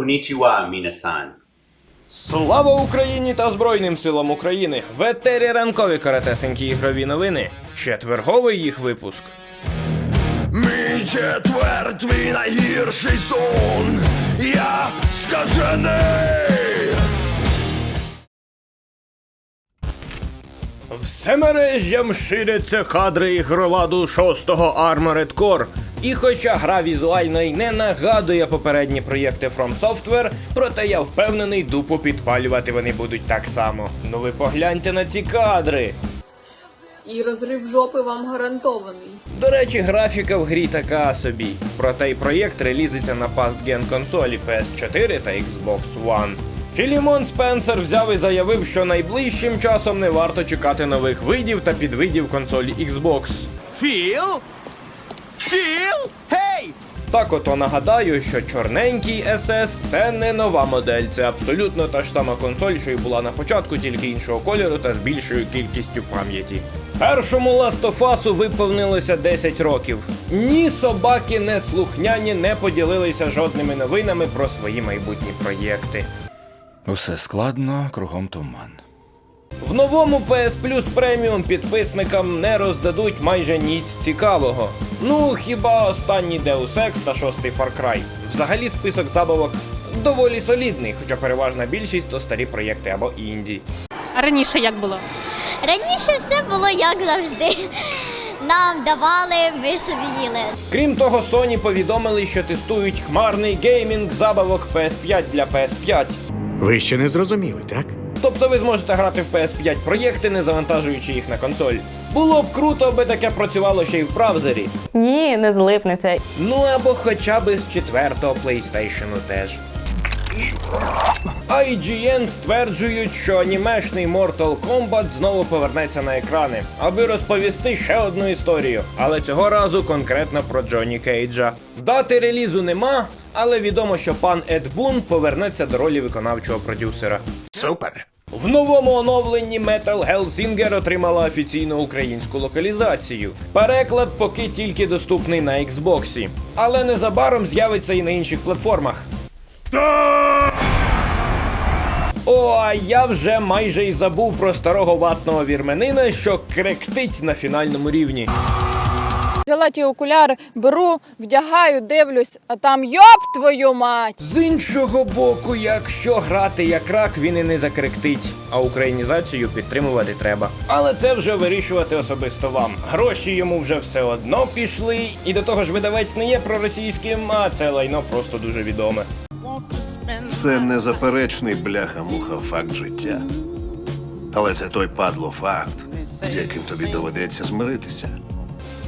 Konnichiwa, minasan. Слава Україні та Збройним силам України! В етері ранкові каратесенькі ігрові новини. Четверговий їх випуск. Мій четвер, твій найгірший сон. Я скажений. Всемережжям ширяться кадри ігроладу 6-го Armored Core. І хоча гра візуально й не нагадує попередні проєкти From Software, проте я впевнений, дупу підпалювати вони будуть так само. Ну ви погляньте на ці кадри. І розрив жопи вам гарантований. До речі, графіка в грі така собі. Проте й проєкт релізиться на Past Gen консолі PS4 та Xbox One. Філімон Спенсер взяв і заявив, що найближчим часом не варто чекати нових видів та підвидів консолі Xbox. Філ? Філ? Гей! Так ото нагадаю, що чорненький SS це не нова модель, це абсолютно та ж сама консоль, що й була на початку, тільки іншого кольору та з більшою кількістю пам'яті. Першому Last of Us виповнилося 10 років. Ні собаки, не слухняні не поділилися жодними новинами про свої майбутні проєкти. Усе складно, кругом туман. В новому PS Plus Premium підписникам не роздадуть майже ніч цікавого. Ну, хіба останній Deus Ex та шостий Far Cry. Взагалі список забавок доволі солідний, хоча переважна більшість то старі проєкти або інді. А раніше як було? Раніше все було як завжди. Нам давали, ми собі їли. Крім того, Sony повідомили, що тестують хмарний геймінг забавок PS5 для PS5. Ви ще не зрозуміли, так? Тобто ви зможете грати в PS5 проєкти, не завантажуючи їх на консоль. Було б круто, аби таке працювало ще й в браузері. Ні, не злипнеться. Ну або хоча б з четвертого PlayStation теж. IGN стверджують, що анімешний Mortal Kombat знову повернеться на екрани, аби розповісти ще одну історію, але цього разу конкретно про Джоні Кейджа. Дати релізу нема, але відомо, що пан Ед Бун повернеться до ролі виконавчого продюсера. Супер. В новому оновленні Metal Hellsinger отримала офіційну українську локалізацію. Переклад поки тільки доступний на Xbox, але незабаром з'явиться і на інших платформах. О, а я вже майже й забув про старого ватного вірменина, що кректить на фінальному рівні. Взяла ті окуляри, беру, вдягаю, дивлюсь, а там йоп твою мать! З іншого боку, якщо грати як рак, він і не закректить, а українізацію підтримувати треба. Але це вже вирішувати особисто вам. Гроші йому вже все одно пішли, і до того ж видавець не є проросійським, а це лайно просто дуже відоме. Це незаперечний бляха-муха факт життя. Але це той падло факт, з яким тобі доведеться змиритися.